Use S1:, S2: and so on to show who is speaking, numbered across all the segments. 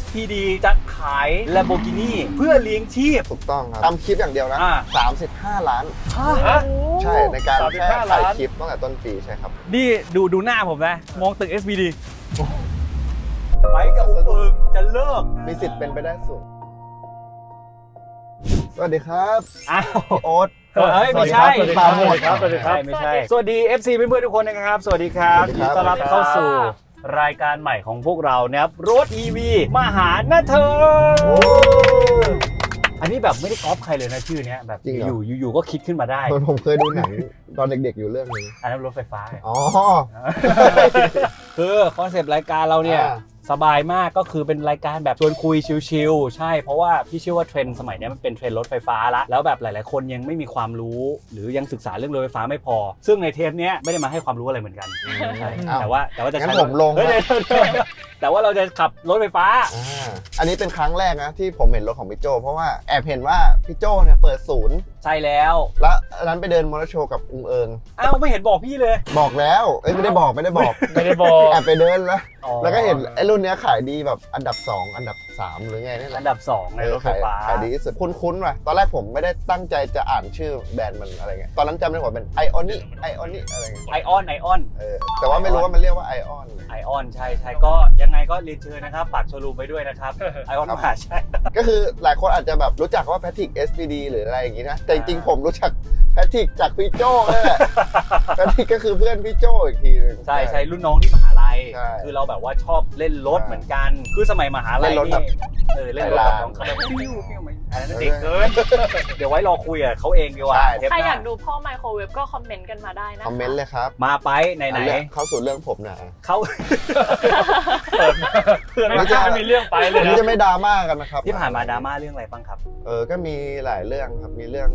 S1: SPD จะขาย Lamborghini เพื่อเลี้ยงชีพ
S2: ถูกต้องครับทำคลิปอย่างเดียวนะ
S1: อ่า
S2: 35 ล้าน
S3: ฮะ
S2: ใช่ในการ
S3: สามสิบ
S2: แค่
S3: ห้า
S2: ถ่าย
S3: ล้าน
S2: คลิปตั้งแต่ต้นปีใช่ครับ
S1: นี่ดูดูหน้าผมนะ มองตึก SPD ไปกับผมเอิงจะเลิก
S2: มีสิทธิ์เป็นไปได้สูง สวัสดีครับ
S1: อ้าว
S2: พี่โอ๊ต
S1: เฮ้ยไม่ใช่
S3: สวัสดีครับสวัสดีครับสวัสดีครับ
S1: ไม่ใช่ สวัสดี FC เพื่อนๆทุกคนนะครับ สวัสดีครับ
S2: สวัสดี
S1: ยิน
S2: ครับ
S1: ดีต้อนรับ
S3: สวัสดีครับ
S1: เข้าสู่ รายการใหม่ของพวกเรานะครับรถ EV มหาหน้าเธอ
S2: โอ้
S1: อันนี้แบบไม่ได้ก๊อปใครเลยนะชื่อเนี้ยแบบ
S2: จริงเหรอ
S1: อ ยู่อยู่อยู่ก็คิดขึ้นมาได้
S2: เหมือนผมเคยดูหนัง ตอนเด็กๆอยู่เรื่องนึง
S1: อันนั้นรถไฟฟ้า
S2: อ๋อ
S1: คือคอนเซปต์รายการเราเนี่ย
S2: อ่า
S1: สบายมากก็คือเป็นรายการแบบชวนคุยชิลๆใช่ เพราะว่าพี่เชื่อว่าเทรนด์สมัยเนี้ยมันเป็นเทรนด์รถไฟฟ้าละแล้วแบบหลาย ๆ คนยังไม่มีความรู้ หรือยังศึกษาเรื่องรถไฟฟ้าไม่พอ ซึ่งในเทปเนี้ยไม่ได้มาให้ความรู้อะไรเหมือนกันใช่
S2: อ้าว
S1: แต่ว่าแต่ว่าจะ
S2: งั้น
S1: ใช้
S2: ผมลง
S1: เฮ้ย
S2: นะ
S1: เดี๋ยวเดี๋ยวแต่ว่าเราจะขับรถไฟฟ้า
S2: อ่าอันนี้เป็นครั้งแรกนะที่ผมเห็นรถของพี่โจ เพราะว่าแอบเห็นว่าพี่โจเนี่ยเปิดศูนย์
S1: ใช่แล้ว
S2: แล้วอันนั้นไปเดินมอเตอร์โชว์กับอุงเอิง
S1: อ้าวไม่เห็นบอกพี่เลย
S2: บอกแล้วเอ้ยไม่ได้บอกไม่ได้บอก
S3: ไม่ได้บอก
S2: แอบไปเดินแล้ว
S1: อ๋อ
S2: แล้วก็เห็นไอ้รุ่นเนี้ยขายดีแบบอันดับ 2 อันดับ 3 หรือไงนี่แห
S1: อั
S2: ละ
S1: นดับสองในรถไฟฟ้า
S2: ขายขายดีที่สุดคุ้นๆว่ะตอนแรกผมไม่ได้ตั้งใจจะอ่านชื่อแบรนด์มันอะไรเงี้ยตอนนั้นจำได้ว่าเป็นไอออนี่ไอออนี่อะไรเงี้ย
S1: ไอออนไอออน
S2: เออแต่ว่าไม่รู้ว่ามันเรียกว่าไอออน
S1: ไอออนใช่ใช่ก็ยังไงก็เรียนเชิญนะครับฝากโชว์รูมไปด้วยนะครับไอออนมหาชัย
S2: ก็คือหลายคนอาจจะแบบรู้จักว่าแพทริก SPD หรืออะไรอย่างงี้นะ แต่จริงๆผมรู้จักแพทริกจากพี่โจ้นั่นแหละแพทริกก็คือเพื่อนพี่โจ้อีกทีหนึง
S1: ใช่ใช่รุ่นน้องที่มหาลัย
S2: ใช่
S1: คือเราแบบว่าชอบเล่นรถ
S2: ใช่
S1: เหมือนกัน คือสมัยมหาลัย
S2: เล่นรถ
S1: นี่
S2: แบบ
S1: เออเล่นรถแบบ
S2: ไอ้ลา
S1: น้องเขาแบบฟิวฟิว อันนั้นเด็กเกิน เดี๋ยวไว้รอคุยกับเขาเองดีกว่า
S2: ใช่
S1: เทป
S4: ใคร
S1: ห
S4: อยา
S1: น้าก
S4: ดูพ่อไมโครเวฟก็คอมเมนต์กันมาได้นะะ
S2: คอมเมนต์เลยครับ
S1: มาไปไหนไหน
S2: เอาเรื่องเข้าสู่เรื่องผมนะ
S1: เขา
S3: เปิดมาเพื่อน
S2: ไม่
S3: ไม่
S2: ใช่
S3: ไม่มีเรื่องไปเลย
S2: วันนี้
S3: นะ
S2: จะไม่ดราม่ากันนะครับ
S1: ที่ผ่านมาดราม่าเรื่องอะไรบ้างครับ
S2: เออก็มีหลายเรื่องครับมีเรื่อง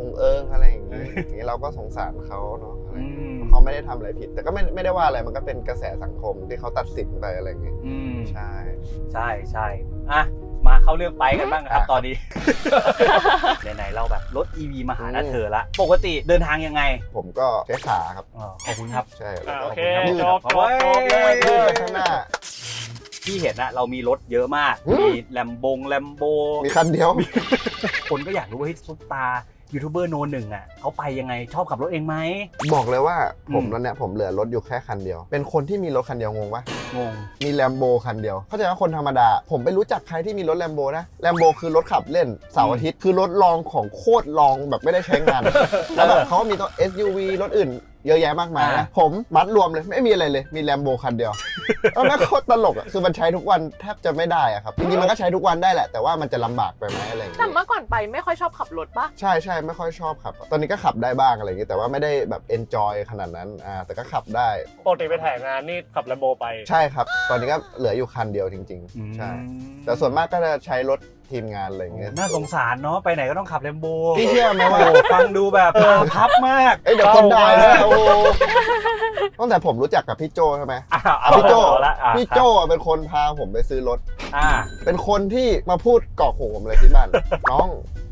S2: องค์เอิงอะไรอย่างงี้อย่างงี้เราก็สงสารเขาเนาะอะไร
S1: อื
S2: อย่างงี้
S1: ม
S2: เขาไม่ได้ทำอะไรผิด แต่ก็ไม่ไม่ได้ว่าอะไรมันก็เป็นกระแสสังคมที่เขาตัดสินไปอะไรอย่างงี้
S1: อืม
S2: ใช่
S1: ใช่ใช่อะ มาเข้าเรื่องไปกันบ้างนะครับ
S2: อะ
S1: ตอนนี้ ไหนๆเราแบบรถ EV มาหาหน้าเธอละ ปกติเดินทางยังไง
S2: ผมก็ใช้ขาครับ
S1: อ๋อขอบคุณครับ
S2: ใช่
S3: อ่า
S2: แล้ว
S3: โอ
S2: ก็
S3: เค
S2: ยืด
S3: จบจบจบเลย
S2: ยืดไปข้างหน้า
S1: ที่เห็นนะเรามีรถเยอะมาก
S2: อืม
S1: มีแลมบงแลมโบ
S2: มีคันเดียว
S1: คนก็อยากรู้ว่าเฮ้ยซุปตา ยูทูบเบอร์โนหนึ่งอะเขาไปยังไงชอบขับรถเองไหม
S2: บอกเลยว่าผม
S1: อืม
S2: ตอนเนี้ยผมเหลือรถอยู่แค่คันเดียว เป็นคนที่มีรถคันเดียวงงปะ
S1: งง
S2: มีแลมโบคันเดียวเข้าใจว่าคนธรรมดา ผมไปรู้จักใครที่มีรถแลมโบนะแลมโบคือรถขับเล่นเสาร์อาทิตย์คือรถลองของโคตรลองแบบไม่ได้ใช้งาน แล้วแบบเขาก็มีตัว SUV รถอื่น เยอะแยะมากมายนะ
S1: อ่า
S2: ผมมัดรวมเลยไม่มีอะไรเลย มีแลมโบคันเดียวแล้วน่าโคตรตลกอะคือมันใช้ทุกวันแทบจะไม่ได้อะครับจริงๆมันก็ใช้ทุกวันได้แหละ แต่ว่ามันจะลำบากไปไหมอะไรอย่าง
S4: แต่
S2: เงี้ย
S4: เมื่อก่อนไปไม่ค่อยชอบขับรถปะ
S2: ใช่ใช่ไม่ค่อยชอบขับ ตอนนี้ก็ขับได้บ้างอะไรอย่างเงี้ยแต่ว่าไม่ได้แบบ enjoy ขนาดนั้นอ่าแต่ก็ขับได้
S3: ปกติไปถ่ายงานนี่ขับแลมโบไป
S2: ใช่ครับ ตอนนี้ก็เหลืออยู่คันเดียวจริง ๆ ใช่ แต่ส่วนมากก็จะใช้รถ ทีมงานอะไรอย่างเงี้ย
S1: น่าสงสารเนาะไปไหนก็ต้องขับแลมโบ
S2: พี่เชื่อไหม
S1: โอ้
S2: ว่า
S1: โหฟังดูแบบพับมาก
S2: เอ้ยเดี๋ยวคนด่านะโอ้โหตั้งแต่ผมรู้จักกับพี่โจใช่ไหม
S1: อะ
S2: อะพี่โจ
S1: เอาละอะ
S2: พี่โจอะเป็นคนพาผมไปซื้อรถ
S1: อ่า
S2: เป็นคนที่มาพูดกรอกหูผมเลยที่บ้าน น้อง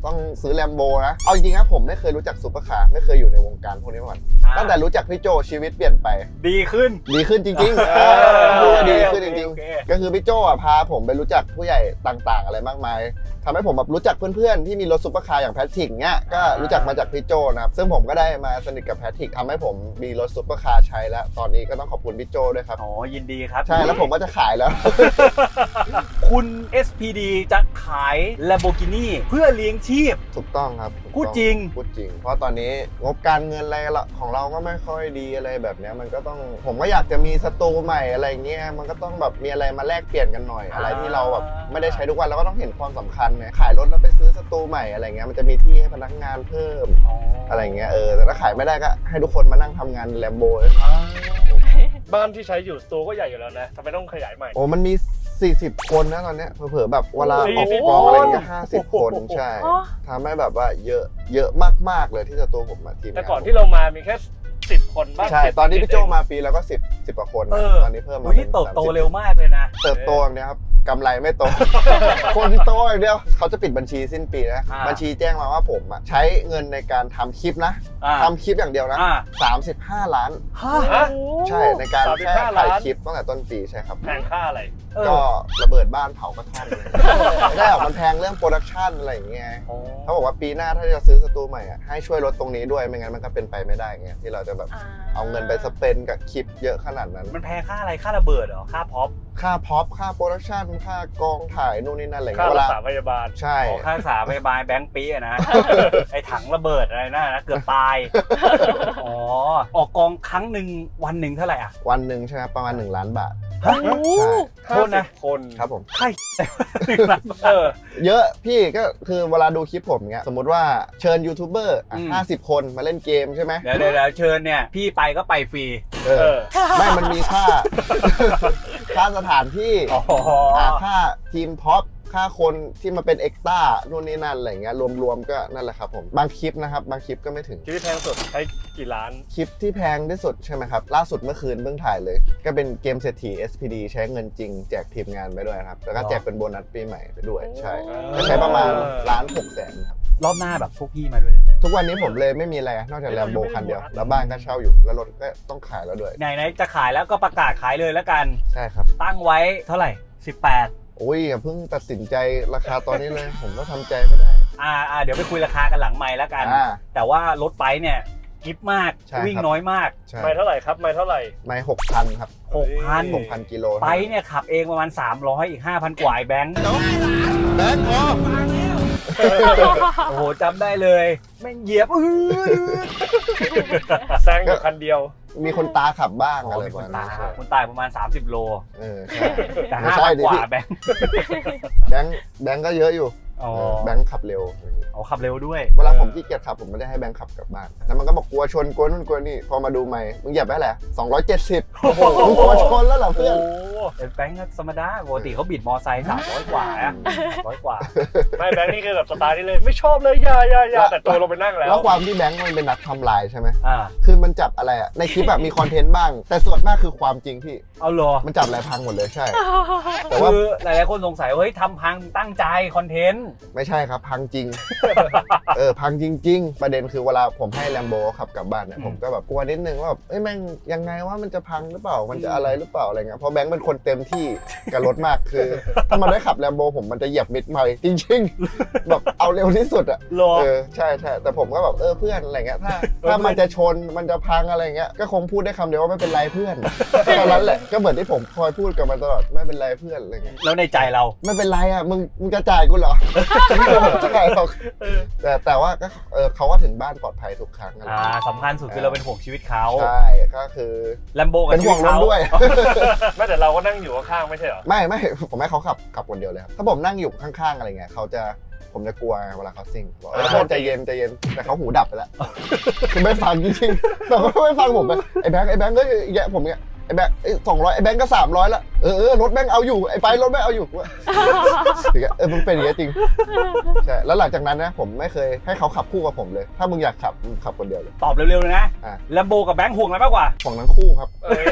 S2: ต้องซื้อแลมโบนะ เอาจริงๆนะผมไม่เคยรู้จักซุปเปอร์คาร์ไม่เคยอยู่ในวงการพวกนี้มาก่อนตั้งแต่รู้จักพี่โจชีวิตเปลี่ยนไป
S1: ดีขึ้น
S2: ดีขึ้นจริงๆ
S1: เอ
S2: เอ
S1: อ
S2: อพูดว่าดีขึ้นจ
S1: โอเค
S2: ริง
S1: โอเค
S2: ๆก็คือพี่โจอะพาผมไปรู้จักผู้ใหญ่ต่างๆ อะไรมากมายทำให้ผมแบบรู้จักเพื่อนๆ ที่มีรถซุปเปอร์คาร์อย่างแพทริกเนี้ยก็รู้จักมาจากพี่โจนะครับซึ่งผมก็ได้มาสนิทกับแพทริกทำให้ผมมีรถซุปเปอร์คาร์ใช้แล้วตอนนี้ก็ต้องขอบคุณพี่โจด้วยครับ
S1: อ๋อยินดีครับ
S2: ใช่แล้วผมก็จะขายแล้ว
S1: คุณ SPD จะขาย Lamborghini เพื่อเลี้ยงชีพ
S2: ถูกต้องครับถูกต้อง
S1: พูดจริง
S2: พูดจริง เพราะตอนนี้งบการเงินอะไรของเราก็ไม่ค่อยดีอะไรแบบเนี้ยมันก็ต้องผมก็อยากจะมีสตูใหม่อะไรเงี้ยมันก็ต้องแบบมีอะไรมาแลกเปลี่ยนกันหน่อย อะไรที่เราแบบไม่ได้ใช้ทุกวันเราก็ต้องเห็นความสำคัญเนี่ยขายรถแล้วไปซื้อสตูใหม่อะไรเงี้ยมันจะมีที่ให้พนักงานเพิ่มอะไรเงี้ยเออแต่ถ้าขายไม่ได้ก็ให้ทุกคนมานั่งทำงานแลมโบ
S3: บ้านที่ใช้อยู่สตูก็ใหญ่อยู่แล้วนะทำไมต้องขยายใหม่
S2: โอ้มันมี 40 คนนะตอนเนี้ยเผลอๆแบบเวลาออก
S3: 40
S2: กองอะไรเงี้ย
S3: คน
S2: ห้าสิบคนใช่
S4: อ๋อ
S2: ทำให้แบบว่าเยอะเยอะมากๆเลยที่สตูผมมาทีมงา
S3: แต่ก่อนที่เรามามีแค่สิบคนบ้าง
S2: ใช่
S3: 10
S2: ตอนที่พี่โจ
S3: เอง
S2: มาปีแล้วก็ 10 10กว่าคนนะ
S1: เออ
S2: ตอนนี้เพิ่มมา
S1: อุ้ย
S2: เป็น
S1: เติบโต
S2: 30
S1: เร็วมากเลยนะ
S2: เติบโตอย่างเนี้ยครับ กำไรไม่โต คนโตอย่างเดียวเขาจะปิดบัญชีสิ้นปีนะ
S1: อ่า
S2: บัญชีแจ้งมาว่าผมอะใช้เงินในการทำคลิปนะ
S1: อ่า
S2: ทำคลิปอย่างเดียวนะ
S1: อ่า
S2: 35 ล้าน
S1: ฮะ
S3: ฮะ
S2: ใช่ในการแค่
S3: 35
S2: ถ่าย
S3: ล้าน
S2: คลิปตั้งแต่ต้นปีใช่ครับ
S3: แพงค่าอะไร
S1: เออ
S2: ก็ระเบิดบ้านเผากระท่อมเลยไม่ได้หรอกมันแพงเรื่องโปรดักชันอะไรอย่างเงี้ย
S1: อ๋อ
S2: เขาบอกว่าปีหน้าถ้าจะซื้อสตูใหม่อะให้ช่วยลดตรงนี้ด้วยไม่งั้นมันก็เป็นไปไม่ได้ไงที่เราจะแบบเอาเงินไปสเปนกับคลิปเยอะขนาดนั้น
S1: มันแพงค่าอะไรค่าระเบิดเหรอค่าพ็อป
S2: ค่าพ็อปค่าโปรดักชันค่ากองถ่ายนู่นนี่นั่นอะไร
S3: ค่า
S2: เงี้ยเว
S3: รัก
S2: ลา
S3: ษาพยาบาล
S2: ใช่
S1: อ๋อค่ารักษาพยาบาลแบงค์ปีอะนะ ไอ้ถังระเบิดอะไรนั่นนะเกือบตาย อ๋อ ออกกองครั้งหนึ่งวันหนึ่งเท่าไหร่อะ
S2: วันหนึ่งใช่ไหมประมาณ 1 ล้านบาท
S1: ฮะ
S2: ใช่
S1: โทษนะ
S3: 50คน
S2: ครับผม
S1: ใช่หนึ่งล้านบาท
S3: เออ
S2: เยอะพี่ก็คือเวลาดูคลิปผมเงี้ยสมมติว่าเชิญยูทูบเบอร์อะ
S1: อืม
S2: ห้าสิบคนมาเล่นเกมใช่ไหม
S1: เดี๋ยวเดี๋ยวเดี๋ยวเชิญเนี่ย พี่ไปก็ไปฟรี
S2: เอ
S3: เอ
S2: อ
S3: อ
S2: ไม่มันมีค่า ค่าสถานที่
S1: อ๋อ
S2: อ่าค่าทีมพ็อป ค่าคนที่มาเป็นเอ็กซ์ต้านู่นนี่นั่นอะไรเงี้ยรวมๆก็นั่นแหละครับผมบางคลิปนะครับบางคลิปก็ไม่ถึง
S3: คลิปที่แพงสุดใช้กี่ล้าน
S2: คลิปที่แพงที่สุดใช่ไหมครับ ล่าสุดเมื่อคืนเพิ่งถ่ายเลย ก็เป็นเกมเศรษฐี SPD ใช้เงินจริงแจกทีมงานไปด้วยนะครับ แล้วก็แจกเป็นโบนัสปีใหม่ไปด้วยใช่
S3: อ๋อ
S2: ก็ใช้ประมาณล้านหกแสนครับ
S1: รอบหน้าแบบพวกพี่มาด้วยนะ
S2: ทุกวันนี้ผมเลยไม่มีอะไรนอกจากแลมโบคันเดียว แล้วบ้านก็เช่าอยู่ แล้วรถก็ต้องขายแล้วด้วย
S1: ไหนๆจะขายแล้วก็ประกาศขายเลยแล้วกัน
S2: ใช่ครับ
S1: ตั้งไว้เท่าไหร่ 18
S2: โอ้ยอย่าเพิ่งตัดสินใจราคาตอนนี้เลย ผมก็ทำใจไม่ได้
S1: อ่าอ่าเดี๋ยวไปคุยราคากันหลังไม้แล้วกัน
S2: อ่า แต่
S1: แต่ว่ารถไปเนี่ยกิฟมาก
S2: ใช่ครับ
S1: วิ่งน้อยมาก
S2: ใช่
S3: ไม่เท่าไหร่ครับไม่เท่าไหร่
S2: ไม่หกพันครับ
S1: 6,000
S2: หกพันกิโล
S1: ไปเนี่ยขับเองประมาณ 300 อีก 5,000 กว่าไอ้แบงค์
S2: แบงค์พอ
S1: โอ้โหจำได้เลย แม่งเหยียบอื้อ
S3: แซงอยู่คันเดียว
S2: มีคนตาขับบ้าง
S1: อ๋
S2: อะ
S1: อ
S2: ไร
S1: มี
S2: ป
S1: ค
S2: ระ
S1: น
S2: มาณ
S1: ตา
S2: นั้น
S1: คนตายประมาณ 30 โล
S2: เออใช่
S1: แต่
S2: ไม่ใช่
S1: 5,000
S2: ดิ
S1: กว่า
S2: พี่
S1: แบงค์
S2: แบงค์แบงค์ก็เยอะอยู่
S1: อ๋อ
S2: เออแบงค์ขับเร็วอย่างงี้
S1: อ๋อขับเร็วด้วย
S2: เวลาผมขี้เกียจขับผมไม่ได้ให้แบงค์ขับกลับบ้านแล้วมันก็บอกกลัวชนกลัวนู่นกลัวนี่พอมาดูใหม่มึงเหยียบไปแหละสองร้อยเจ็ดสิบ โอ้โหมึงกลัวชนแล้วเหรอเพื่อน
S1: แต่แบงค์ก็ธรรมดาปกติเขาบิดมอไซค์300กว่าอะ300กว่า
S3: ไม่แบงค์นี่คือแบบสไตล์นี่เลย ไม่ชอบเลยอย่าอย่าอย่าแต่ตัวลงไปนั่งแล้ว
S2: แล้วความที่แบงค์มันเป็นนักทำลายใช่ไหม
S1: อ่า
S2: คือมันจับอะไรอะในคลิปแบบมีคอนเทนต์บ้าง แต่ส่วนมากคือความจริงพี่
S1: เอาเหรอ
S2: มันจับอะไรพังหมดเลยใช่ แต่ว่า
S1: คือหลายๆคนสงสัยว่าเฮ้ยทำพังตั้งใจคอนเทนต์
S2: ไม่ใช่ครับ พังจริง เออพังจริง ๆ ประเด็นคือเวลาผมให้แลมโบขับกลับบ้านเนี่ย
S1: อืม
S2: ผมก็แบบกลัวนิดนึงว่าแบบเอ้ยแม่งยังไงว่ามันจะพังหรือเปล่ามันจะอะไรหรือเปล่าอะไรเงี้ยเพราะแบงค์เป็นคนเต็มที่กับรถมากคือ ถ้ามันได้ขับแลมโบผมมันจะเหยียบมิดไมล์จริงๆแบบเอาเร็วที่สุดอะ
S1: เหรอ
S2: เออใช่ใช่แต่ผมก็แบบเออเพื่อนอะไรเงี้ยถ้าถ้ามันจะชนมันจะพังอะไรเงี้ยก็คงพูดได้คำเดียวว่าไม่เป็นไรเพื่อนแค่นั้นแหละก็เหมือนที่ผมคอยพูดกับมันตลอดไม่เป็นไรเพื่อนอะไรเงี้ย
S1: แล้วในใจเรา
S2: ไม่เป็นไรอะมึงมึงจะจ่ายกูเหรอ ไม่จ่ายหรอกแต่แต่ว่าก็เออเขาก็ถึงบ้านปลอดภัยทุกครั้งอะไร
S1: อ่าสำคัญสุดคือเราเป็นห่วงชีวิตเขา
S2: ใช่ก็คือ
S1: แลมโบกับ
S2: เป็น
S1: ชี
S2: ห่
S1: วิ
S2: ว
S1: ต
S2: งรถ
S1: เขา
S2: ด้วย
S3: ไม่แต่เราก็นั่งอยู่ข้างๆไม่ใช่เหรอ
S2: ไม่ไม่ผมให้เขาขับขับคนเดียวเลยครับถ้าผมนั่งอยู่ข้างๆอะไรเงี้ยเขาจะผมจะกลัวไงเวลาเขาซิ่งบอกเออ
S3: อ่า
S2: เพื่อนใจเย็นใจเย็นแต่เขาหูดับไปแล้วคือไม่ฟังจริงๆแต่เขาไม่ฟังผมเลยไอ้แบงค์ไอ้แบงค์ก็แยะผมเงี้ย ไอ้แบงค์สองร้อยไอ้แบงค์ก็สามร้อยละเออเออรถแบงค์เอาอยู่ไอ้ไปรถแบงค์เอาอยู่ว่าถึงอะเออมันเป็นอย่างนี้ยจริงใช่แล้วหลังจากนั้นนะผมไม่เคยให้เขาขับคู่กับผมเลย ถ้ามึงอยากขับมึงขับคนเดียวเลย
S1: ตอบเร็วๆเลยนะ
S2: อะ
S1: แลมโบกับแบงค์ห่วงอะไรมากกว่า
S2: ของทั้งคู่ครับ
S3: เอ้ย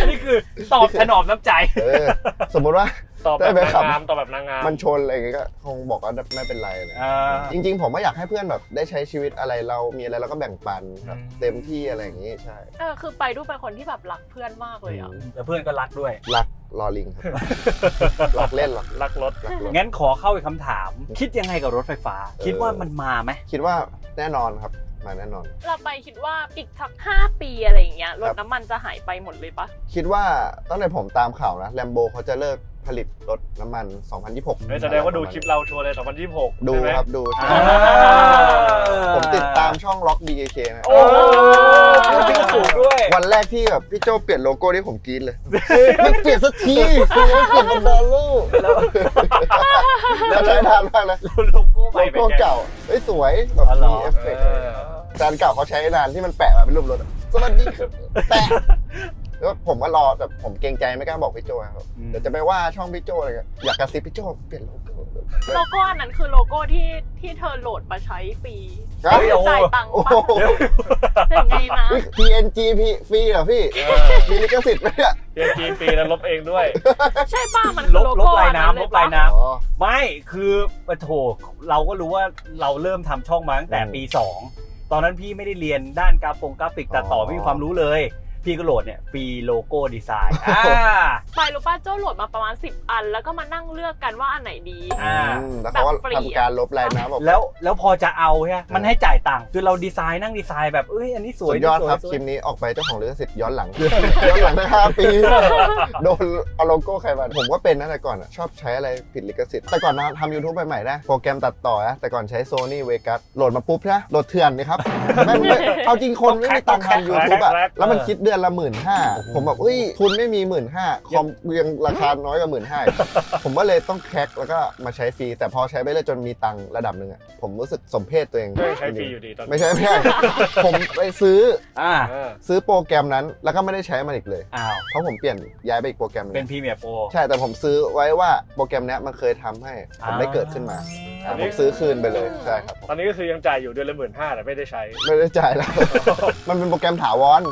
S1: อันนี้คือตอบถนอมน้ำใจ
S2: เออสมมติว่า
S3: ตอบแบบ
S2: ได้ไหม
S3: นาง
S2: ครับ
S3: งามตอบแบบนางงาม
S2: มันชนอะไรอย่างเงี้ยก็คงบอกว่าไม่เป็นไรเลย
S1: อ่า
S2: จริงๆ ผมก็อยากให้เพื่อนแบบได้ใช้ชีวิตอะไรเรามีอะไรเราก็แบ่งปันแบบ
S1: อืม
S2: เต็มที่อะไรอย่างงี้ใช่
S4: เออคือไปดูเป็นคนที่แบบรักเพื่อนมากเลยอะ
S1: แล้วเพื่อนก็รักด้วย
S2: รักลอลิงครับหลอกเล่นหรอก
S3: รักรถ
S2: รักรถ
S1: งั้นขอเข้าอีกคำถาม คิดยังไงกับรถไฟฟ้า คิดว่ามันมาไหม
S2: คิดว่าแน่นอนครับมาแน่นอน
S4: เราไปคิดว่าอีกสักห้าปีอะไรอย่างเงี้ยรถน้ำมันจะหายไปหมดเลยปะ
S2: คิดว่าตั้งแต่ผมตามข่าวนะแลมโบเขาจะเลิก ผลิตรถน้ำมัน 2026
S3: เฮ้ยแสดงว่าดูคลิปเราชัวร์เลย2026
S2: ดู
S3: ใช่ไหม
S2: ครับดู
S1: อ่า
S2: ผมติดตามช่อง Rock BKK นะ
S1: โอ้ชื่อสูงด้วย
S2: วันแรกที่แบบพี่โจเปลี่ยนโลโก้ที่ผมกรี๊ดเลย ไม่เปลี่ยนสักทีไม่เปลี่ยนเป็นดอลลูแล้วใช้นานมากนะ
S1: โลโก้ให
S2: โล
S1: ม่เป็น
S2: โก้
S1: ไง
S2: เก่าเอ้ยสวยแบบ
S1: อ๋อเหรอ
S2: มีเอฟเฟกต์
S3: เออ
S2: จานเก่าเขาใช้นานที่มันแปะมาเป็นรูปรถอะสวัสดีครับแปะ แล้วผมก็รอแบบผมเกรงใจไม่กล้าบอกพี่โจครับ
S1: อืม
S2: เดี๋ยวจะไปว่าช่องพี่โจอะไรเงี้ยอยากกระซิบพี่โจเปลี่ยนโลโก้
S4: โลโก้อันนั้นคือโลโก้ที่ที่เธอโหลดมาใช้ฟรี
S2: ครับ
S1: เฮ้ยโอ้
S4: จ่ายตังค์
S2: โอ้
S4: ปะ
S2: โห
S4: ถึงไงนะ
S2: อุ๊ย PNG พี่ฟรีเหรอพี่มีลิขสิทธิ์ไหมเนี่ย
S3: เพียงกีปีแล้วลบเองด้วย
S4: ใช่ป้ามัน
S1: ล
S4: คือบโล
S1: ล
S4: โก้
S1: บลาย
S4: อันนั้น
S1: น้ำ
S4: เล
S1: ล
S4: ย
S1: บ
S4: ปะ
S1: ลายน้
S2: อ๋อำ
S1: ไม่คือปะโถเราก็รู้ว่าเราเริ่มทำช่องมาตั้งแต่
S2: อืม
S1: ปี 2 ตอนนั้นพี่ไม่ได้เรียนด้านกราฟงกราฟิกตัดต่อ
S2: อ๋อ
S1: ไม่มีความรู้เลย พี่ก็โหลดเนี่ยฟรีโลโก้ดีไซน์อ่า
S4: ไปรู้ป้าโจ้โหลดมาประมาณ 10 อัน แล้วก็มานั่งเลือกกันว่าอันไหนดี
S1: อ่า
S2: อืมแล้วเขาก็
S4: แบบฟรีอะ
S2: ทำการลบลายน้ำออก
S1: แล้วแล้วพอจะเอาใช่ไหมมันให้จ่ายตังค์คือเราดีไซน์นั่งดีไซน์แบบเอ้ยอันนี้ส
S2: สุ
S1: วย
S2: ดยอด
S1: นี่สว
S2: ครับ
S1: สว
S2: คลิปนี้ออกไปเจ้าของลิขสิทธิ์ย้อนหลัง ย้อนหลังได้ห้าปี โดนเอาโลโก้ใครมาผมก็เป็นนะแต่ก่อนอะชอบใช้อะไรผิดลิขสิทธิ์แต่ก่อนนะทำยูทูบใหม่ๆนะโปรแกรมตัดต่อนะแต่ก่อนใช้ Sony Vegas โหลดมาปุ๊บนะโหลดเถื่อนเลยครับไม่ไม่เอาจริงคนไม่มีตังค์ทำยูทูบอะ
S3: แรกๆ
S2: แล้วมันคิดเดือนละหมื่นห้า
S1: โอ้โห
S2: ผมแบบเอ้ยทุนไม่มีหมื่นห้าคอมยังราคาน้อยกว่าหมื่นห้าผมก็เลยต้องแคร็กแล้วก็มาใช้ฟรี แต่พอใช้ไปเรื่อยจนมีตังค์ระดับหนึ่งอะผมรู้สึกสมเพศตัวเอง
S3: ก็ยังใช้ฟรีอยู่ดีตอนนี้
S2: ไม่ใช่ไม่ใช่ผมไปซื้อ
S1: อ่า
S3: เออ
S2: ซื้อโปรแกรมนั้น แล้วก็ไม่ได้ใช้มันอีกเลย
S1: อ้าว
S2: เพราะผมเปลี่ยนย้ายไปอีกโปรแกรมหนึง
S1: เป็นพรีเมียร์โปร
S2: ใช่แต่ผมซื้อไว้ว่าโปรแกรมเนี้ยมันเคยทำให้ ผมได้เกิดขึ้นมาอ่าผมซื้อคืนไปเลยใช่ครับผม
S3: ตอนนี้ก็คือยังจ่ายอยู่เดือนละหมื่นห้าแต่ไม่ได้ใช้
S2: ไม่ได้จ่ายแล้ว มันเป็นโปรแกรมถาวร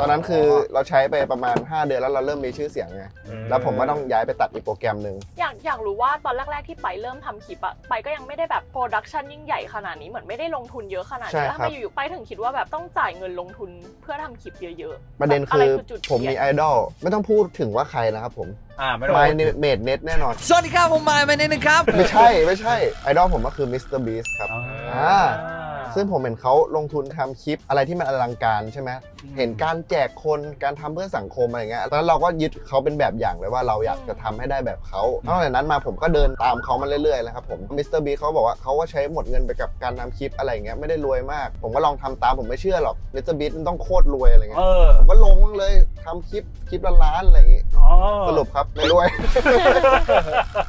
S2: ตอนนั้นคือเราใช้ไปประมาณ 5 เดือนแล้วเราเริ่มมีชื่อเสียงไงแล้วผมก็ต้องย้ายไปตัดอีกโปรแกรมหนึ่ง
S4: อยากอยากรู้ว่าตอนแรกๆที่ไปเริ่มทำคลิปอะไปก็ยังไม่ได้แบบโปรดักชันยิ่งใหญ่ขนาดนี้เหมือนไม่ได้ลงทุนเยอะขนาด
S2: ใช่
S4: นี้
S2: ครับ
S4: แล้วทำไมอยู่ๆไปถึงคิดว่าแบบต้องจ่ายเงินลงทุนเพื่อทำคลิปเยอะๆ
S2: ประเด็น
S4: อะ
S2: คื
S4: ไร
S2: อ
S4: คือจุด
S2: ผมมี
S4: เปลี่ยน
S2: ไอดอลไม่ต้องพูดถึงว่าใครนะครับผม
S1: อ่าไม่ต้อง
S2: ไม
S1: พูดถึง
S2: เมดเน็ตแน่นอน
S5: สวัสดีครับผมมายมาเนนะครับ
S2: ไม่ใช่ไม่ใช่ไอดอลผมก็คือมิสเตอร์บีสครับ
S1: อ่า
S2: ซึ่งผมเห็นเขาลงทุนทำคลิปอะไรที่มันอลังการใช่ไหม
S1: อืม
S2: เห็นการแจกคนการทำเพื่อสังคมอะไรเงี้ยตอนนั้นเราก็ยึดเขาเป็นแบบอย่างเลยว่าเราอยากจะทำให้ได้แบบเขานอกจากนั้นมาผมก็เดินตามเขามาเรื่อยๆแล้วครับผมมิสเตอร์บีเขาบอกว่าเขาก็ใช้หมดเงินไปกับการทำคลิปอะไรเงี้ยไม่ได้รวยมาก ผมก็ลองทำตามผมไม่เชื่อหรอกมิสเตอร์บีมันต้องโคตรรวยอะไร
S1: เอ
S2: เงี้ย
S1: อ
S2: ผมก็ลงเลยทำคลิปคลิปละล้านอะไรอย่างงี้
S1: อ๋อ
S2: สรุปครับไม่รวย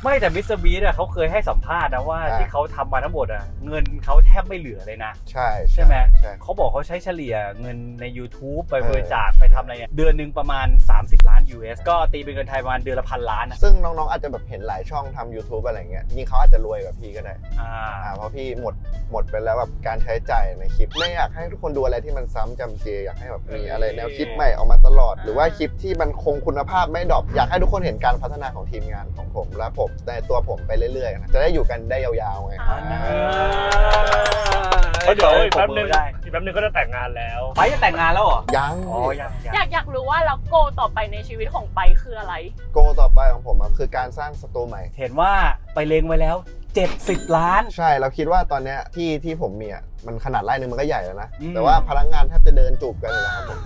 S1: ไม่แต่มิสเตอร์บีเนี่ยเขาเคยให้สัมภาษณ์นะว่า
S2: อ่า
S1: ที่เขาทำมาทั้งหมดอะเงินเขาแทบไม่เหลือเลยนะ
S2: ใช่
S1: ใช่ไหม
S2: ใช่
S1: เขาบอกเขาใช้เฉลี่ยเงินใน YouTube ไป
S2: เออ
S1: บริจาคไปทำอะไรเนี่ยเดือนหนึ่งประมาณ 30 ล้าน US ก็ตีเป็นเงินไทยประมาณเดือนละพันล้านอะ
S2: ซึ่งน้องๆอาจจะแบบเห็นหลายช่องทำ YouTube อะไรเงี้ยจริงๆเขาอาจจะรวยกว่าพี่ก็ได้
S1: อ่า
S2: อ่าเพราะพี่หมดหมดไปแล้วแบบการใช้จ่ายในคลิปไม่อยากให้ทุกคนดูอะไรที่มันซ้ำจำเจอยากให้แบบมีอะไรแนวคิดใหม่ออกมาตลอด หรือว่าคลิปที่มันคงคุณภาพไม่ดรอปอยากให้ทุกคนเห็นการพัฒนาของทีมงานของผมและผมในตัวผมไปเรื่อยๆนะจะได้อยู่กันได้ยาวๆไง
S4: อ่า
S3: เพราะเดี๋ยวอีกแป๊บนึง
S1: ได้
S3: อีกแป๊บนึงก็จะแต่งงานแล้ว
S1: ไปจะแต่งงานแล้วเหรอ
S2: ยัง
S1: อ๋อ ยังยัง
S4: อยากอยากรู้ว่าแล้วโกต่อไปในชีวิตของไปคืออะไร
S2: โกต่อไปของผมอะคือการสร้างสตูใหม่
S1: เห็นว่าไปเลงไว้แล้ว 70 ล้าน
S2: ใช่เราคิดว่าตอนเนี้ยที่ที่ผมมีอะมันขนาดไร่หนึงมันก็ใหญ่แล้วนะ
S1: อืม
S2: แต่ว่าพนักงานแทบจะเดินจูบกันเลยนะครับผม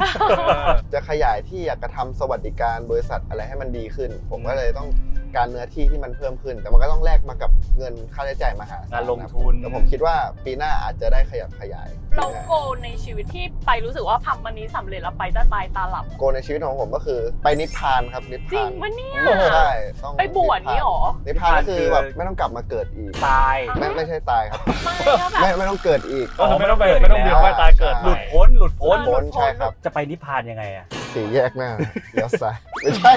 S2: จะขยายที่อยากจะทำสวัสดิการบริษัทอะไรให้มันดีขึ้น ผมก็เลยต้องการเนื้อที่ที่มันเพิ่มขึ้น แต่มันก็ต้องแลกมากับเงินค่าใช้จ่ายมหาศาล
S1: การลง
S2: นะ
S1: ทุน
S2: แต่ผมคิดว่าปีหน้าอาจจะได้ขยับขยาย
S4: เราโกในชีวิตที่ไปรู้สึกว่าทำวันนี้สำเร็จแล้วไปจะตายตาหลับ
S2: โกในชีวิตของผมก็คือไปนิพพานครับนิพ
S4: จริ
S2: พางน
S4: ปะเนี่ย
S2: ใช่ต้อง
S4: ไปบวชนี่หรอ
S2: นิพพานก็คือแบบไม่ต้องกลับมาเกิดอีก
S1: ตาย
S2: ไม่ไม่ใช่ตายครับ
S4: ไม่แล้วแบบ
S2: ไม่ไม่ต้องเกิดอีก
S3: ก็คือไม่ต้องไปไม่ต้องเวียนว่ายตายเกิด
S1: หลุด
S3: ใม่
S1: พ้นหลุดพ้น
S2: พ้นใช่ครับ
S1: จะไปนิพพานยังไงอะ
S2: สี่แยกหน้าเลี้ยวซ้ายไม่ใช่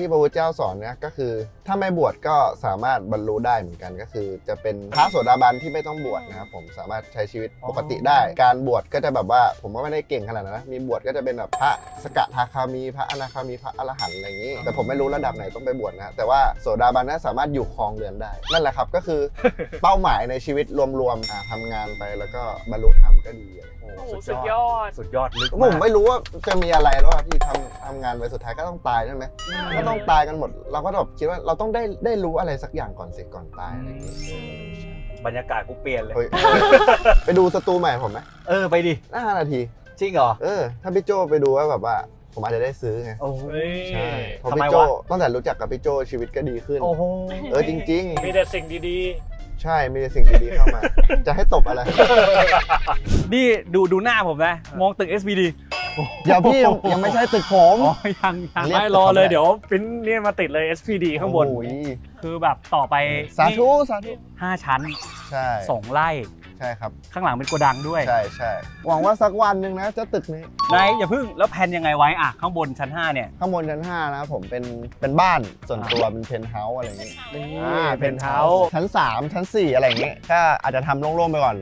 S2: ที่พระพุทธเจ้าสอนเนี่ยก็คือ ถ้าไม่บวชก็สามารถบรรลุได้เหมือนกันก็คือ จะเป็นพระโสดาบันที่ไม่ต้องบวชนะครับผมสามารถใช้ชีวิตปกติได้ การบวชก็จะแบบว่าผมก็ไม่ได้เก่งขนาดนั้นนะมีบวชก็จะเป็นแบบพระสกทาคามีพระอนาคามีพระอรหันต์อะไรอย่างนี้ แต่ผมไม่รู้ระดับไหนต้องไปบวชนะแต่ว่าโสดาบันนั้นสามารถอยู่ครองเรือนได้ นั่นแหละครับก็คือเป้าหมายในชีวิตรวมๆอ่าทำงานไปแล้วก็บรรลุธรรมก็ดีอะไร
S1: โอ้
S4: โอ้โห
S1: สุ
S4: สุ
S1: ด
S4: ด
S1: ย
S4: ย
S1: อด
S4: อด
S1: สุดยอดลึก
S2: ผมา
S1: ก
S2: ไม่รู้ว่าจะมีอะไรแล้วอะที่ทำทำงานไปสุดท้ายก็ต้องตายใช่ไหมก็ต้องตายกันหมด เราก็แบบคิดว่าเราต้องได้ได้รู้อะไรสักอย่างก่อนสิก่อนตายอะไรอย่างงี้
S1: บรรยากาศกูเปลี่ยนเลย
S2: เฮ้ยไปดูสตูใหม่ผมไหม
S1: เออไปดิ
S2: น่าห้านาที
S1: จริงเหรอ
S2: เออ ถ้าพี่โจไปดูว่าแบบว่า ผมอาจจะได้ซื้อไง
S1: โอ้โห
S3: เฮ้ย
S2: ใช่เพราะ
S1: ทำไม
S2: พี่โจ
S1: วะ
S2: ตั้งแต่รู้จักกับพี่โจชีวิตก็ดีขึ้น
S1: โอ้โห
S2: เออจริง
S3: มีแต่สิ่งดี
S2: ๆ ใช่มีแต่สิ่งดีๆเข้ามา จะให้ตบอะไร
S1: นี่ดูดูหน้าผมนะ มองตึก SBD
S2: อย่าพี่ยังยังไม่ใช่ตึกผม
S1: อ๋อยังยัง
S3: ๆ
S2: เรียก
S3: ไม่รอเลยเดี๋ยวปริ้นเนี่ยมาติดเลย SPD ข้างบน
S2: โอ้ย
S1: คือแบบต่อไป
S2: สาธุสาธุ
S1: ห้าชั้น
S2: ใช่
S1: สองไร่
S2: ใช่ครับ
S1: ข้างหลังเป็นโกดังด้วย
S2: ใช่ใช่หวังว่าสักวันหนึ่งนะเจ้าตึกนี้
S1: นายอย่าเพิ่งแล้วแผนยังไงไว้อะข้างบนชั้น 5 เนี่ย
S2: ข้างบนชั้น5นะครับผมเป็นเป็นบ้านส่วนตัวเป็นเพนท์เฮาส์อะไรอย่างงี้
S3: อ่าเป็นเท้า
S2: ชั้น 3 ชั้น 4 อะไรอย่างงี้ก็อาจจะทำโล่งๆไปก่อน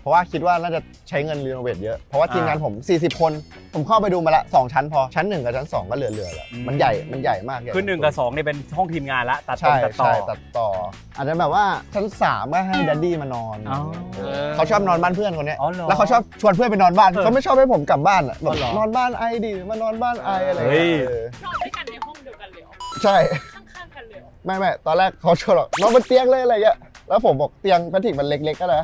S2: เพราะว่าคิดว่าน่าจะใช้เงินรีโนเวทเยอะ เพราะว่าทีมงานผม 40 คน ผมเข้าไปดูมาละ 2 ชั้นพอ ชั้น 1 กับชั้น 2 ก็เหลือๆแล้ว
S1: อืม
S2: มันใหญ่ มันใหญ่มากใหญ่
S1: คือหนึ่งกับสองเนี่ยเป็นห้องทีมงานละ ตัดตร
S2: ใช่
S1: งตัดต่อ
S2: ใช่ตัดต่อ อาจจะแบบว่าชั้น 3 ก็ให้ดัดดี้มานอน
S1: อ๋อ
S2: เออเขาชอบนอนบ้านเพื่อนคนเนี้ย
S1: อ๋อเหรอ
S2: แล้วเขาชอบชวนเพื่อนไปนอนบ้าน
S1: เออ
S2: เขาไม่ชอบให้ผมกลับบ้านอะแบ
S1: อ๋
S2: บ
S1: อเหรอ
S2: นอนบ้านไอดิมานอนบ้านไออะไรอย่าง
S1: เฮ้ย
S2: เงี้ยเออน
S4: อนด้วยกันในห้องเดียวกันเลยเหรอ
S2: ใช่
S4: ข้างๆกันเลยเหรอ
S2: ไม่ไม่ตอนแรกเขาชวนหรอกนอนบนเตียงเลยอะไรเงี้ย แล้วผมบอกเตียงแพทริกมันเล็กๆก็นะ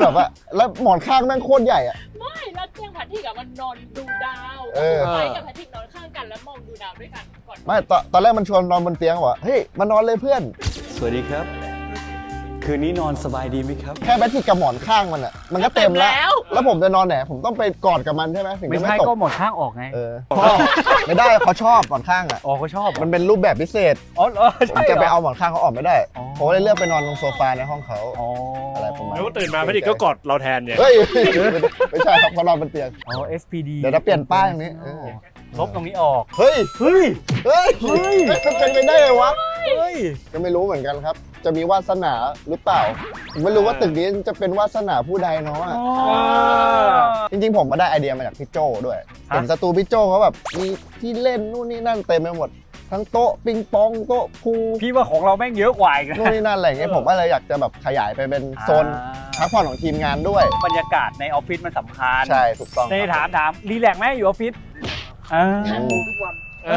S2: แบบว่าแล้วหมอนข้างแม่งโคตรใหญ่อะ
S5: ไม่แล้วเตียงแพทริกอะมันนอนดูดาว
S2: เออ
S5: ไปกับแพทริกนอนข้างกันแล้วมองดูดาวด้วยกันก่อน
S2: ไม่ตอนตอนแรกมันชวนนอนบนเตียงบอกว่าเฮ้ยมานอนเลยเพื่อน
S1: สวัสดีครับ คืนนี้นอนสบายดีไหมครับ
S2: แค่แพทริกกับหมอนข้างมันอะมันก็เต็มแล้ว
S5: แล้ว
S2: แล้วผมจะนอนไหน ผมต้องไปกอดกับมันใช่ไหมถึง
S1: ไม่
S2: จะไม่
S1: ใช่
S2: ตก
S1: ก็หมดข้างออกไง
S2: เออชอบไม่ได้เขาชอบหมอนข้างอะ
S1: อ๋อเขาชอบเหรอ
S2: มันเป็นรูปแบบพิเศษ
S1: อ๋อเหรอ
S2: ผม
S1: ใช่
S2: จะ
S1: เหร
S2: ไปเอาหมอนข้างเขาออกไม่ได้
S1: อ๋อ
S2: ผมก็เลยเลือกไปนอนตรงโซฟาในห้องเขา
S1: อ๋ออ
S2: อะไรประมาณ
S3: แล้วก็ตื่นมาพอดีก็กอดเราแทนเนี่ย
S2: เฮ้ยไม่ใช่ครับเขานอนบนเตียง
S1: อ๋อ SPD
S2: เดี๋ยวเราเปลี่ยนป้ายตรงนี้เออ
S1: ลบตรงนี้ออก
S2: เฮ้ย
S1: เฮ้ย
S2: เฮ้ย
S1: เฮ้ย
S2: มันเป็นไปได้ไงวะ
S1: เฮ้ย
S2: ก็ไม่รู้เหมือนกันครับ จะมีวาสนาหรือเปล่าผมไม่รู้ว่าตึกนี้จะเป็นวาสนาผู้ใดเนาะอะจริงๆ ผมมาได้ไอเดียมาจากพี่โจด้วย
S1: ฮะ
S2: เห็นสตูพี่โจเขาแบบมีที่เล่นนู่นนี่นั่นเต็มไปหมด ทั้งโต๊ะปิงปองโต๊ะพูล
S1: พี่ว่าของเราแม่งเยอะกว่าอีกนะ
S2: นู่นนี่นั่นอะไรอย่างเงี้ยผมก็เลยอยากจะแบบขยายไปเป็นโซนพักผ่อนของทีมงานด้วย
S1: บรรยากาศในออฟฟิศมันสำคัญ
S2: ใช่ถูกต้อง
S1: ใน
S2: ครับ
S1: ถามถามรีแลกซ์ไหมอยู่ออฟฟิศอ่า
S3: เอ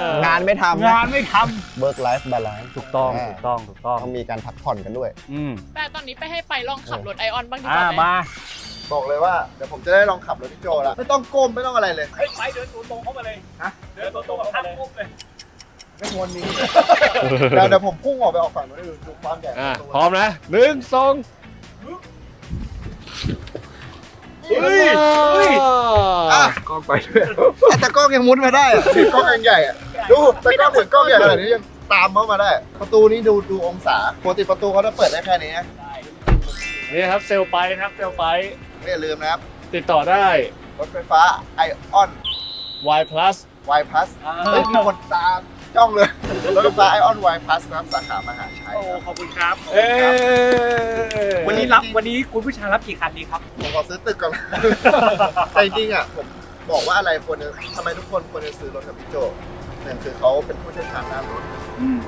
S3: องา
S2: นไม่ทำ
S1: งานไม่ท
S2: เบิร์กไลฟ์บาลานซ์ำ
S1: ถูกต้องถูกต้องถูกต้อง
S2: ต้องมีการพักผ่อนกันด้วย
S1: อืม
S5: แต่ตอนนี้ไปให้ไปลองขับรถไอออนบ้างดีก
S1: อ่า
S5: ว่าไหม
S1: มา
S2: บอกเลยว่าเดี๋ยวผมจะได้ลองขับรถพี่โจแล้วไม่ต้องก้มไม่ต้องอะไรเลย
S1: เฮ้ยไปเดินตัวตรงเข้ามาเลย
S2: ฮะ
S1: เดินตัวตรงกับข้างปุ๊บเลย
S2: ไม่ควรมีเดี๋ยวเดี๋ยวผมพุ่งออกไปออกฝั่งนู้นดูดูความใหญ่ข
S3: อะ
S2: องตัว
S3: พร้อมนะหนึ่งสอง
S2: ล้องไปด้วยแต่กล้องยังมุดมาได้อะถือกล้องยังใหญ่อะดูแต่กล้องถือกล้องใหญ่ขนาดนี้ยังตามเข้ามาได้ ประตูนี้ดูดูองศาปกติประตูเขาจะเปิดได้แค่นี้นะ
S3: นี่ครับเซลไปนะครับเซลไป
S2: ไม่อย่าลืมนะครับ
S3: ติดต่อได้
S2: รถไฟฟ้าไอออน
S3: Y plus
S2: Y Plus เฮ้ยมีคนตามจ้องเลยรถไฟฟ้าไอออน Y Plus นะครับสาขามหาชัย
S1: โอ้
S2: ครับ
S1: ขอบคุณครับ
S3: เอ้ย
S1: วันนี้รับวันนี้คุณผู้ชายรับกี่คันดีครับ
S2: ผมขอซื้อตึกก่อนแต่จริงๆอะผม บอกว่าอะไรควรจะทำไมทุกคนควรจะซื้อรถกับพี่โจหนึ่งคือเขาเป็นผู้เชี่ยวชาญด้านรถ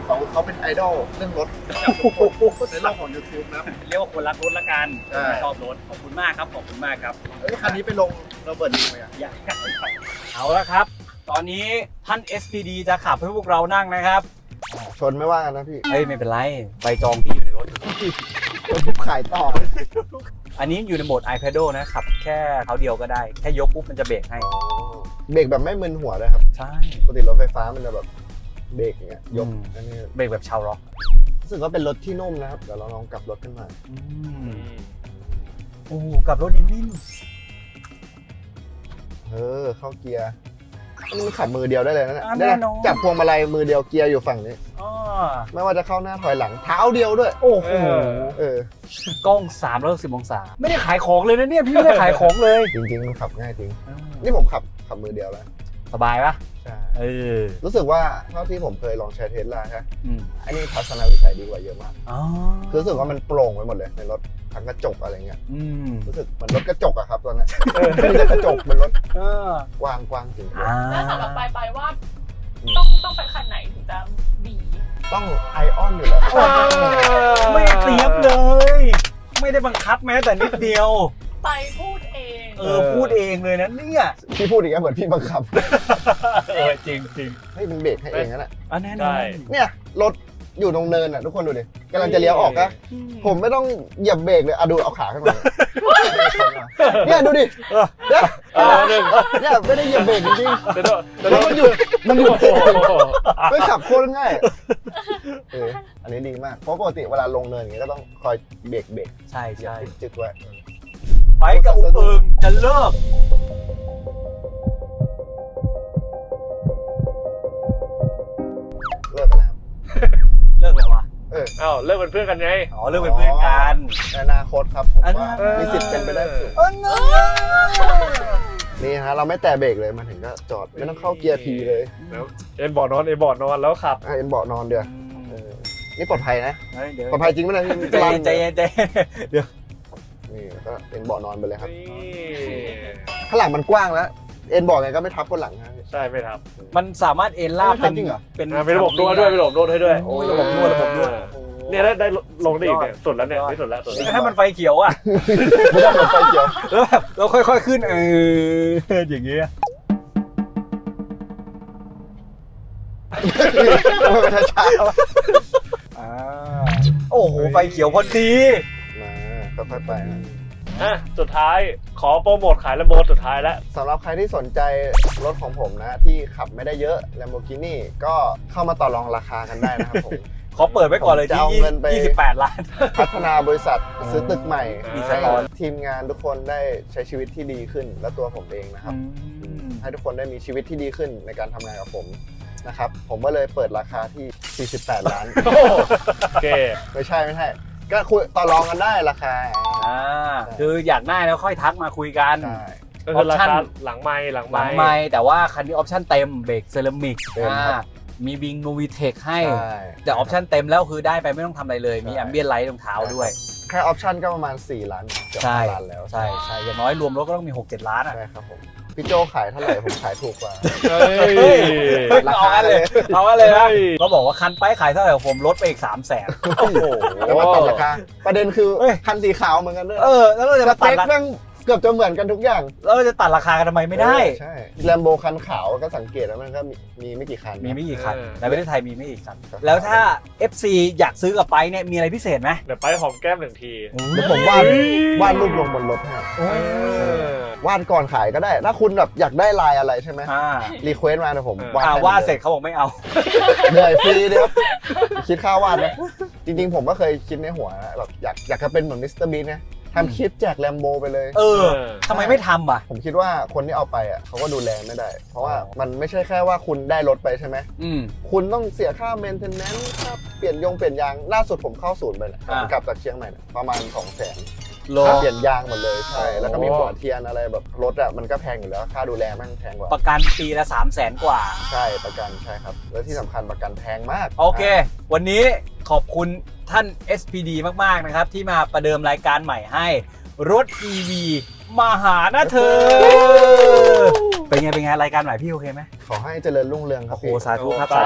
S2: เขาเขาเป็นไอดอลเรื่องรถกับทุกคนในโลกของ YouTube นะ
S1: เรียกว่าคนรักรถละกัน
S2: ใช่
S1: ชอบรถขอบคุณมากครับขอบคุณมากครับ
S2: เอ้ยคันนี้ไปลงโรเบิร์ตดีไหมอะ
S1: อยากเอาละครับ ตอนนี้ท่าน SPD จะขับให้พวกเรานั่งนะครับ
S2: ชนไม่ว่ากันนะพี่
S1: เอ้ยไม่เป็นไรใบจองที่อยู่ในรถ
S2: ช นทุบขายต่อ
S1: อันนี้อยู่ในโหมด iPad นะขับแค่เท้าเดียวก็ได้ แค่ยกปุ๊บมันจะเบรกให้
S2: เบรกแบบไม่มึนหัวเลยครับ
S1: ใช่
S2: ปกติรถไฟฟ้ามันจะแบบเบรกอย่างเงี้ยยก
S1: อืม
S2: อันนี้
S1: เบรกแบบชาวร็อก
S2: รู้สึกว่าเป็นรถที่นุ่มนะครับเดี๋ยวเราลองกลับรถกันหน่อย
S1: โอ้กลับรถนิ่ม
S2: เออเข้าเกียร์ อันนี้มันขับมือเดียวได้เลยนะเนี่ย
S1: อะ
S2: ได้
S1: แน่
S2: นะ
S1: นอน
S2: จับพวงมาลัยมือเดียวเกียร์อยู่ฝั่งนี้
S1: ๆอ๋อ
S2: ไม่ว่าจะเข้าหน้าถอยหลังเท้าเดียวด้วย
S1: โอ้โห
S2: เออ
S1: กล้อง3ร้อยสิบองศา ไม่ได้ขายของเลยนะเนี่ย พี่ไม่ได้ขายของเลย
S2: จริงๆมันขับง่ายจริง นี่ผมขับขับมือเดียวแล้ว
S1: สบายปะ
S2: ใช่
S1: เออ
S2: รู้สึกว่าเท่าที่ผมเคยลองใช้เทสลาใช่ไหม
S1: อืม
S2: อันนี้ทัศนวิสัยดีกว่าเยอะมาก
S1: อ๋อ
S2: คือรู้สึกว่ามันโปร่งไปหมดเลยในรถ ทั้งกระจกอะไรเงี้ย
S1: อืม
S2: รู้สึกเหมือนรถกระจกอะครับตอนนี้มีแต่กระจกบนรถ
S1: เออก
S2: ว้างกว้างจริง
S1: อ่า
S4: แล้วสำหรับไปไปว่า
S2: อืม
S4: ต้องต้องเป็นคันไหนถึงจะดี
S2: ต้องไอออนอยู่แล้ว
S1: ไม่เตรียมเลย ไม่ได้บังคับแม้แต่นิดเดียว
S4: ไปพูดเอง
S1: เออ พูดเองเลยนะเนี่ย
S2: พี่พูดอย่างเงี้ยเหมือนพี่บังคับ
S1: เออจริงจริง
S2: เฮ้ยมันเบรกให้เองนั่นแหละ
S1: อะแน่น
S3: ได้
S1: อน
S2: เนี่ยรถ อยู่ตรงเนินอะทุกคนดูดิกำลังจะเลี้ยวออกอะผมไม่ต้องเหยียบเบรกเลยอะดูเอาขาขึ้นมาเนี่ยดูดิเนี่ย
S3: เออหนึ่ง
S2: เนี่ยไม่ได้เหยียบเบรกจริง
S3: เดี๋ยว
S2: ๆ
S3: เดี๋ยว
S2: แล้วมันหยุดมันหยุด
S3: โอ้โห
S2: ไม่ขับโคตรง่ายเอออันนี้ดีมากเพราะปกติเวลาลงเนินอย่างเงี้ยก็ต้องคอยเบรกเบรก
S1: ใช่ใช่
S2: จึกไว้
S1: ไปกับอุเอิงจะเลิก
S2: ออ
S3: อ้าวเลิกเป็นเพื่อนกันไง
S1: อ๋อเรื่องเป็นเพื่อนกัน
S2: ในอนาคตครับผม
S1: อ
S2: ว่า
S1: นาคต
S2: มีสิทธิ์เป็นไปได้สูง
S1: เออเนอะ
S2: นี่ฮะเราไม่แตะเบรกเลยมาถึงก็จอดไม่ต้องเข้าเกียร์พีเลย
S3: แล้วเอ็นบอร์ดนอนเอ็นบอร์ดนอนแล้วขับ
S2: อะเอ็นเบาะนอนเดือเออนี่ปลอดภัยนะ
S1: เฮ้ยเดี๋ยว
S2: ปลอดภัยจริงไหมเนะพี่
S1: ใจเย็นใจเย็นใจเย็นเดี๋ยว
S2: นี่ก็เอ็นเบาะนอนไปเลยครับ
S3: นี่
S2: ข้างหลังมันกว้างแล้ว เอ็นเบาะไงก็ไม่ทับคนหลังนะ
S3: ใช่ไหมครับ
S1: มันสามารถเอ็นลาบ
S2: ไม่
S1: เป็น
S2: ทำจริงเหรอ
S1: เป็น
S3: อะมีระบบนวดด้วยมีระบบนวดให้ด้วย
S1: โอ้ยระบบนวดระบบนวด
S3: เนี่ยได้ได้ลงได้อีกเนี่ยสุดแล้วเนี่ยที่สุดแล้วสุดแล้ว
S1: ให้มันไฟเขียวอะ
S2: ไม่ต้องรถไฟเขียว
S1: แล้วแบบเราค่อยๆขึ้นเอออย่างเงี้ย
S2: มันช้าๆวะ
S1: อ่าโอ้โหไฟเขียวพอดี
S2: มาค่อยๆไปนะ
S3: อะสุดท้ายขอโปรโมทขายลำโบสุดท้ายแล้ว
S2: สำหรับใครที่สนใจรถของผมนะ ที่ขับไม่ได้เยอะ Lamborghini ก็เข้ามาต่อรองราคากันได้นะครับผม
S1: ขอเปิดไว้ก่อนเลย
S2: จะ
S1: ที่
S2: เอาเงินไป
S1: 28ล้าน
S2: พัฒนาบริษัทซื้อตึกใหม่
S3: มีส
S2: ให้
S3: ตอ
S2: ทีมงานทุกคนได้ใช้ชีวิตที่ดีขึ้น และตัวผมเองนะครับ ให้ทุกคนได้มีชีวิตที่ดีขึ้นในการทำงานกับผมนะครับ ผมก็เลยเปิดราคาที่ 48 ล้าน
S3: โอเค
S2: ไม่ใช่ไม่ใช่ ก็คุยต่อรองกันได้ราคา
S1: อ่าคืออยากได้แล้วค่อยทักมาคุยกัน
S2: ใช่
S3: ก็คือรา
S1: ออปชั่
S3: คานหลังไม้หลัง
S1: หลั
S3: ไม้
S1: งไม่แต่ว่าคันนี้ออปชั่นเต็มเบรกเซรามิก
S2: เต็มครับ
S1: อ่ามีวิงโนวิเทคให้
S2: ใช่
S1: แต่ออปชั่นเต็มแล้วคือได้ไปไม่ต้องทำอะไรเลย มี
S2: ใช่
S1: แอมเบียนไลท์รองเท้าด้วย
S2: แค่ออปชั่นก็ประมาณ 4 ล้านเกือบ
S1: ใช่
S2: ห้าล้านแล้ว
S1: ใช่ใช่อย่างน้อยรวมรถก็ต้องมี 6-7 ล้านอะ
S2: ใช่ครับผม พี่โจขายเท่าไหร่ผมขายถูกกว่า
S3: เฮ้ย
S1: เฮ้ย
S2: รา
S1: เอา
S2: คา
S1: กันเลย
S2: เลย
S1: เอากันเลยนะ
S3: เฮ้ย
S1: ก็บอกว่าคันป้ายขายเท่าไหร่ผมลดไปอีก3 0 0แสนโอ้โห
S2: แล้วมาตัดราคาประเด็นคือ
S1: เฮ้ย
S2: คันสีขาวเหมือนกันด้วย
S1: เออแล้วเราจะ
S2: ส
S1: มา
S2: เป
S1: ตัด
S2: ค
S1: รา
S2: แม่ง เกือบจะเหมือนกันทุกอย่าง
S1: แล้วเราจะตัดราคากันทำไมไม่ได้
S2: เออใช่แลมโบคันขาวก็สังเกตแล้วมันก็มีมีไม่กี่คันนะ
S1: มีไม่กี่คัน
S3: เออ
S1: ในประเทศไทยมีไม่กี่คัน
S2: ครับ
S1: แล้วถ้า FC อยากซื้อกับไปเนี่ยมีอะไรพิเศษไหม
S3: เดี๋ยวไปหอมแก้มหนึ่งที
S2: เดี๋ยวผมวาด
S3: เฮ้ยวา
S2: ดรูปลงบนรถให้
S3: เออ
S2: วาดก่อนขายก็ได้ ถ้าคุณแบบอยากได้ลายอะไรใช่ไหม
S1: อ่า
S2: รีเควสมาเดี๋ยวผม
S3: เออ
S2: วาด
S1: อ่า
S2: ให้
S1: ว่าด
S2: ลย
S1: เสร็จเขาบอกไม่เอา
S2: เหนื่อยฟรีเดียวคิดค่าวาดไหมจริงๆ ผมก็เคยคิดในหัวนะแบบอยากอยากจะเป็นเหมือนมิสเตอร์บีนะ ทำคลิปแจกแลมโบไปเลย
S1: เออทำไมไม่ทำอะ
S2: ผมคิดว่าคนที่เอาไปอะเขาก็ดูแลไม่ได้ เพราะว่ามันไม่ใช่แค่ว่าคุณได้รถไปใช่ไหม
S1: อืม
S2: คุณต้องเสียค่าเมนเทนแนนซ์ค่าเปลี่ยนยงเปลี่ยนยาง ล่าสุดผมเข้าศูนย์ไปเนี่ย
S1: อ่า
S2: กลับจากเชียงใหม่เนี่ยประมาณ2 0 0 0 0น
S1: โล
S2: ค่าเปลี่ยนยางหมดเลยใช่แล้วก็มี
S3: โอ้
S2: หัวเทียนอะไรแบบรถอะมันก็แพงอยู่แล้วค่าดูแลแมันแพงกว่า
S1: ประกันปีละ 3 0 0แสนกว่า
S2: ใช่ประกันใช่ครับ แล้วที่สำคัญประกันแพงมาก
S1: โอเค วันนี้ขอบคุณท่าน SPD มาก ๆ นะครับ ที่มาประเดิมรายการใหม่ให้ รถ EV มาหานะเธอ เป็นไง เป็นไง รายการใหม่พี่โอเคไหม
S2: ขอให้เจริญรุ่งเรืองครั
S1: โอ้
S2: บ
S1: โห
S2: พี่
S1: สาธุครับ
S3: สา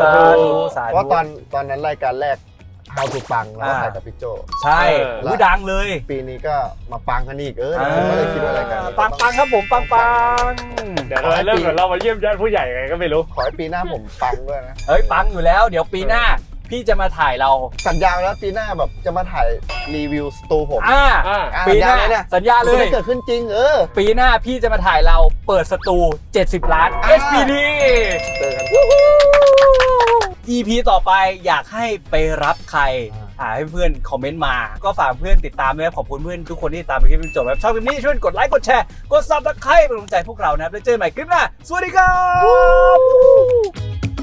S1: สา
S3: ธุ
S1: ธุครับ สาธุ สา
S2: เพ
S1: ธุ
S2: ราะตอนตอนนั้นรายการแรก How to ปังแล้วก็
S1: อ่า
S2: ถ่ายกับพี่โจ
S1: ใช่
S3: เออ
S1: หูดังเลย
S2: ปีนี้ก็มาปังกันอีกเออผมก็เลยคิดว่ารายการนี้
S1: ปังปังครับผมปังปัง
S3: เดี๋ยวเราเริ่มเหมือนเรามาเยี่ยมญาติผู้ใหญ่ไงก็ไม่รู้
S2: ขอให้ปีหน้าผมปังด้วยนะ
S1: เอ้ยปังอยู่แล้ว เดี๋ยวปีหน้าพี่จะมาถ่ายเรา
S2: สัญญาแล้วปีหน้าแบบจะมาถ่ายรีวิวสตูผม
S1: อ่า
S3: อ่า
S2: อะ
S1: ปีหน้า
S2: สัญญาเลยเนี่ย
S1: สัญญาเล
S2: มัน
S1: ย
S2: จะเกิดขึ้นจริงเออ
S1: ปีหน้าพี่จะมาถ่ายเราเปิดสตู 70 ล้าน
S2: อ่า
S1: SPD
S2: เจอกัน
S1: EP ต่อไปอยากให้ไปรับใคร
S2: อ่า
S1: อ่าให้เพื่อนคอมเมนต์มา ก็ฝากเพื่อนติดตามด้วยขอบคุณเพื่อนทุกคนที่ติดตามคลิปจนจบแบบชอบคลิปนี้ช่วยกดไลค์กดแชร์กดซับสไครป์เป็นกำลังใจพวกเรานะครับแล้วเจอกันใหม่คลิปหน้าสวัสดีครับ